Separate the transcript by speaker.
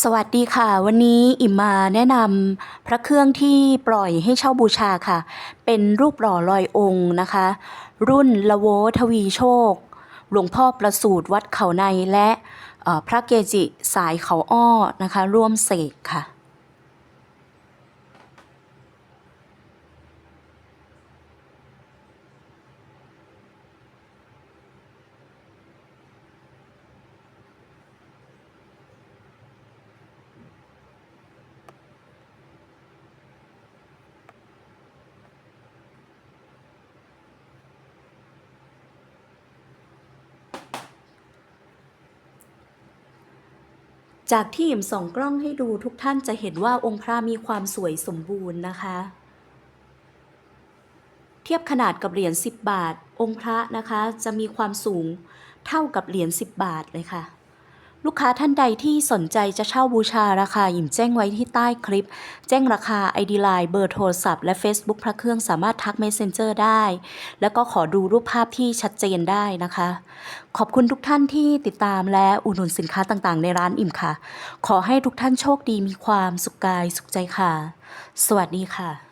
Speaker 1: สวัสดีค่ะ วันนี้อิมมาแนะนำพระเครื่องที่ปล่อยให้เช่าบูชาค่ะ เป็นรูปหล่อลอยองค์นะคะ รุ่นละโวทวีโชค หลวงพ่อประสูตรวัดเขาในและพระเกจิสายเขาอ้อนะคะ ร่วมเสกค่ะ จากที่อิมส่องกล้องให้ดูทุกท่านจะเห็นว่าองค์พระมีความสวยสมบูรณ์นะคะ เทียบขนาดกับเหรียญ10 บาท องค์พระนะคะจะมีความสูงเท่ากับเหรียญ10 บาทเลยค่ะ ลูกค้าท่านใดที่สนใจจะเช่าบูชาราคาหยิมแจ้งไว้ที่ใต้คลิป แจ้งราคา ID Line เบอร์โทรศัพท์และ Facebook พระเครื่องสามารถทัก Messenger ได้ แล้วก็ขอดูรูปภาพที่ชัดเจนได้นะคะ ขอบคุณทุกท่านที่ติดตามและอุดหนุนสินค้าต่างๆ ในร้านอิ่มค่ะ ขอให้ทุกท่านโชคดีมีความสุขกายสุขใจค่ะ สวัสดีค่ะ